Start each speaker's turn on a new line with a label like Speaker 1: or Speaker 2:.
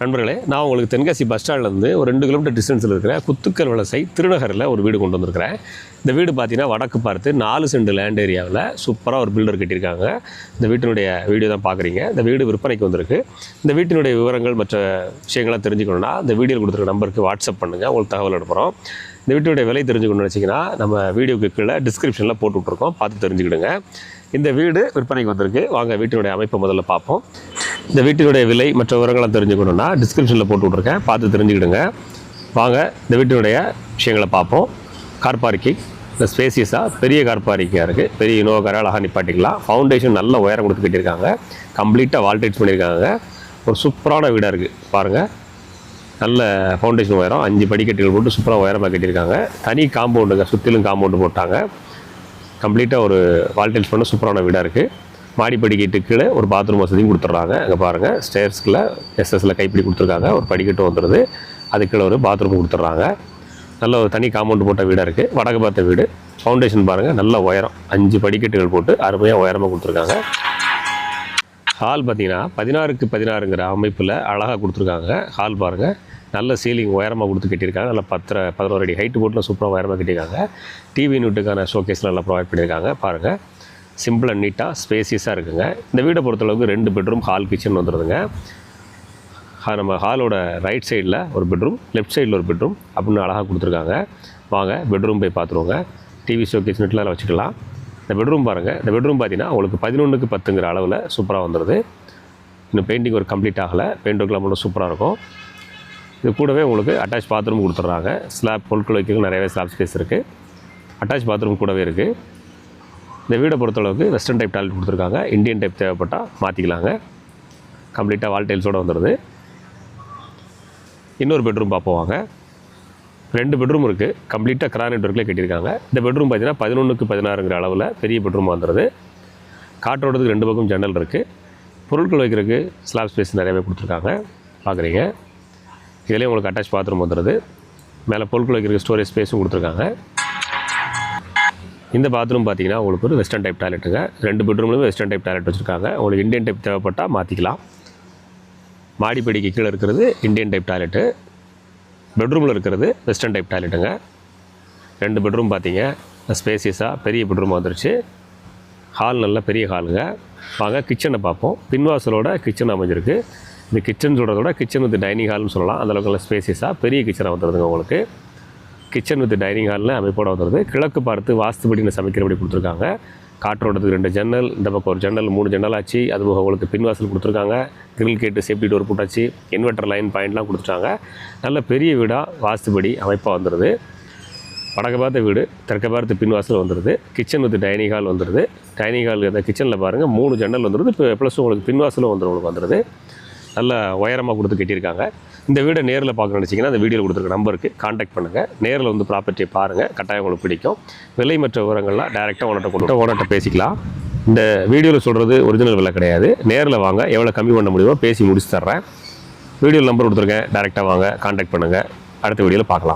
Speaker 1: நண்பர்களே நான் உங்களுக்கு தென்காசி பஸ் ஸ்டாண்ட்லேருந்து ஒரு ரெண்டு கிலோமீட்டர் டிஸ்டன்ஸில் இருக்கிற குத்துக்கல் வலசை திருநகரில் ஒரு வீடு கொண்டு வந்திருக்கிறேன். இந்த வீடு பார்த்தீங்கன்னா வடக்கு பார்த்து நாலு சென்ட் லேண்ட் ஏரியாவில் சூப்பராக ஒரு பில்டர் கட்டியிருக்காங்க. இந்த வீட்டினுடைய வீடியோ தான் பார்க்குறீங்க இந்த வீடு விற்பனைக்கு வந்திருக்கு. இந்த வீட்டினுடைய விவரங்கள் மற்ற விஷயங்களாக தெரிஞ்சுக்கணும்னா இந்த வீடியோவில் கொடுத்துருக்க நம்பருக்கு வாட்ஸ்அப் பண்ணுங்கள் உங்களுக்கு தகவல் அனுப்புகிறோம் இந்த வீட்டுடைய விலை தெரிஞ்சுக்கணும்னு நினச்சிங்கன்னா நம்ம வீடியோக்கு கீழே டிஸ்கிரிப்ஷனில் போட்டு விட்ருக்கோம் பார்த்து தெரிஞ்சுக்கிடுங்க. இந்த வீடு விற்பனைக்கு வந்திருக்கு. வாங்க வீட்டினுடைய அமைப்பை முதல்ல பார்ப்போம். இந்த வீட்டினுடைய விலை மற்ற விவரங்கள்லாம் தெரிஞ்சுக்கணுன்னா டிஸ்கிரிப்ஷனில் போட்டு விட்ருக்கேன் பார்த்து தெரிஞ்சுக்கிடுங்க. வாங்க இந்த வீட்டினுடைய விஷயங்களை பார்ப்போம். கார் பார்க்கிங் இந்த ஸ்பேசியஸாக பெரிய கார் பார்க்கிங்காக இருக்குது பெரிய இனோவா காரை அழகாக நிப்பாட்டிக்கலாம். ஃபவுண்டேஷன் நல்ல உயரம் கொடுத்து கட்டியிருக்காங்க. கம்ப்ளீட்டாக வால்டேஜ் பண்ணியிருக்காங்க. ஒரு சூப்பரான வீடாக இருக்குது பாருங்கள் நல்ல ஃபவுண்டேஷன் உயரம் அஞ்சு படிக்கட்டுகள் போட்டு சூப்பராக உயரமாக கட்டியிருக்காங்க. தனி காம்பவுண்டுங்க சுற்றிலும் காம்பவுண்டு போட்டாங்க. கம்ப்ளீட்டாக ஒரு வால்டேஜ் பண்ண சூப்பரான வீடாக இருக்குது மாடி படிக்கட்டு கீழே ஒரு பாத்ரூம் வசதியும் கொடுத்துட்றாங்க. அங்கே பாருங்கள் ஸ்டேர்ஸ்கில் எஸ்எஸ்ல கைப்பிடி கொடுத்துருக்காங்க. ஒரு படிக்கட்டு வந்துடுது. அது கீழே ஒரு பாத்ரூம் கொடுத்துட்றாங்க. நல்ல ஒரு தனி காம்பவுண்ட் போட்ட வீடாக இருக்குது வடக்கு பார்த்த வீடு. ஃபவுண்டேஷன் பாருங்கள் நல்ல உயரம். அஞ்சு படிக்கட்டுகள் போட்டு அருமையாக உயரமாக கொடுத்துருக்காங்க. ஹால் பார்த்தீங்கன்னா பதினாறுக்கு பதினாறுங்கிற அமைப்பில் அழகாக கொடுத்துருக்காங்க. ஹால் பாருங்கள் நல்ல சீலிங் உயரமாக கொடுத்து கட்டியிருக்காங்க. நல்ல பத்தரை பதினோரு அடி ஹைட்டு போட்டில் சூப்பராக உயரமாக கட்டியிருக்காங்க. டிவி யூனிட்டுக்கான ஷோகேஸ் நல்லா ப்ரொவைட் பண்ணியிருக்காங்க. பாருங்கள் சிம்பிள் அண்ட் நீட்டாக ஸ்பேசியஸாக இருக்குங்க. இந்த வீடை பொறுத்தளவுக்கு ரெண்டு பெட்ரூம் ஹால் கிச்சன் வந்துடுதுங்க நம்ம ஹாலோட ரைட் சைடில் ஒரு பெட்ரூம் லெஃப்ட் சைடில் ஒரு பெட்ரூம் அப்படின்னு அழகாக கொடுத்துருக்காங்க. வாங்க பெட்ரூம் போய் பார்த்துருவோங்க. டிவி ஷோ நெட்டில் வச்சுக்கலாம். இந்த பெட்ரூம் பாருங்கள் இந்த பெட்ரூம் பார்த்தீங்கன்னா உங்களுக்கு பதினொன்றுக்கு பத்துங்கிற அளவில் சூப்பராக வந்துடுது இன்னும் பெயிண்டிங் ஒரு கம்ப்ளீட் ஆகலை. பெயிண்ட் ஒர்க்லாம் மட்டும் சூப்பராக இருக்கும். இது கூடவே உங்களுக்கு அட்டாச் பாத்ரூம் கொடுத்துட்றாங்க. ஸ்லாப் பொருட்கள் வைக்கிறதுக்கு நிறையவே ஸ்லாப் ஸ்பேஸ் இருக்குது அட்டாச் பாத்ரூம் கூடவே இருக்குது இந்த வீடை பொறுத்தளவுக்கு வெஸ்டர்ன் டைப் டாய்லெட் கொடுத்துருக்காங்க. இந்தியன் டைப் தேவைப்பட்டால் மாற்றிக்கலாங்க கம்ப்ளீட்டாக வால் டைல்ஸோடு வந்துடுது இன்னொரு பெட்ரூம் பார்ப்போம் வாங்க ரெண்டு பெட்ரூம் இருக்குது கம்ப்ளீட்டாக கிரானைட் ஒர்க்கில் கட்டியிருக்காங்க. இந்த பெட்ரூம் பார்த்தீங்கன்னா பதினொன்றுக்கு பதினாறுங்கிற அளவில் பெரிய பெட்ரூம் வந்துடுது காற்றோடத்துக்கு ரெண்டு பக்கம் ஜன்னல் இருக்குது பொருட்கள் வைக்கிறதுக்கு ஸ்லாப் ஸ்பேஸ் நிறையவே கொடுத்துருக்காங்க. பார்க்குறீங்க இதிலே உங்களுக்கு அட்டாச் பாத்ரூம் வந்துடுது மேலே பொருட்கள் வைக்கிறதுக்கு ஸ்டோரேஜ் ஸ்பேஸும் கொடுத்துருக்காங்க. இந்த பாத்ரூம் பார்த்தீங்கன்னா உங்களுக்கு ஒரு வெஸ்டர்ன் டைப் டாய்லெட்டுங்க ரெண்டு பெட்ரூம்லேயும் வெஸ்டர்ன் டைப் டாய்லெட் வச்சுருக்காங்க. உங்களுக்கு இந்தியன் டைப் தேவைப்பட்டால் மாற்றிக்கலாம் மாடிப்படிக்கு கீழே இருக்கிறது இந்தியன் டைப் டாய்லெட்டு பெட்ரூமில் இருக்கிறது வெஸ்டர்ன் டைப் டாய்லெட்டுங்க ரெண்டு பெட்ரூம் பார்த்தீங்க ஸ்பேசியஸாக பெரிய பெட்ரூம் வந்துருச்சு. ஹால் நல்ல பெரிய ஹாலுங்க வாங்க கிச்சனை பார்ப்போம். பின்வாசலோட கிச்சன் அமைஞ்சிருக்கு. இந்த கிச்சன் சொல்கிறத விட கிச்சன் வித் டைனிங் ஹால்னு சொல்லலாம். அந்த அளவுக்கு ஸ்பேசியஸாக பெரிய கிச்சனாக வந்துடுதுங்க உங்களுக்கு. கிச்சன் வித் டைனிங் ஹாலில் அமைப்போட வந்துடுது கிழக்கு பார்த்து வாஸ்துபடின்னு சமைக்கிறபடி கொடுத்துருக்காங்க. காற்றோட்டத்துக்கு ரெண்டு ஜன்னல் இந்த பக்கம் ஒரு ஜன்னல் மூணு ஜன்னல் ஆச்சு. அது போக உங்களுக்கு பின்வாசல் கொடுத்துருக்காங்க. கிரில் கேட்டு சேஃப்டி டோர் போட்டாச்சு. இன்வெர்டர் லைன் பாயிண்ட்லாம் கொடுத்துட்டாங்க. நல்ல பெரிய வீடாக வாஸ்துபடி அமைப்பாக வந்துடுது வடக்கு பார்த்த வீடு தெற்க பார்த்து பின்வாசல் வந்துடுது கிச்சன் வித் டைனிங் ஹால் வந்துடுது டைனிங் ஹால் அந்த கிச்சனில் பாருங்கள் மூணு ஜன்னல் வந்துடுது இப்போ ப்ளஸ் உங்களுக்கு பின்வாசலும் வந்துடும் உங்களுக்கு வந்துடுது நல்ல உயரமாக கொடுத்து கட்டியிருக்காங்க. இந்த வீடை நேரில் பார்க்க நினச்சிங்கன்னா அந்த வீடியோவில் கொடுத்துருக்க நம்பருக்கு காண்டாக்ட் பண்ணுங்கள் நேரில் வந்து ப்ராப்பர்ட்டியை பாருங்கள் கட்டாயம் உங்களுக்கு பிடிக்கும். விலை மற்ற விவரங்கள்லாம் டேரெக்டாக ஓனர்கிட்ட கொடுத்து ஓனர்கிட்ட பேசிக்கலாம். இந்த வீடியோவில் சொல்கிறது ஒரிஜினல் விலை கிடையாது. நேரில் வாங்க. எவ்வளோ கம்மி பண்ண முடியுமோ பேசி முடிச்சு தர்றேன். வீடியோவில் நம்பர் கொடுத்துருக்கேன். டேரெக்டாக வாங்க. காண்டாக்ட் பண்ணுங்கள் அடுத்த வீடியோவில் பார்க்கலாம்.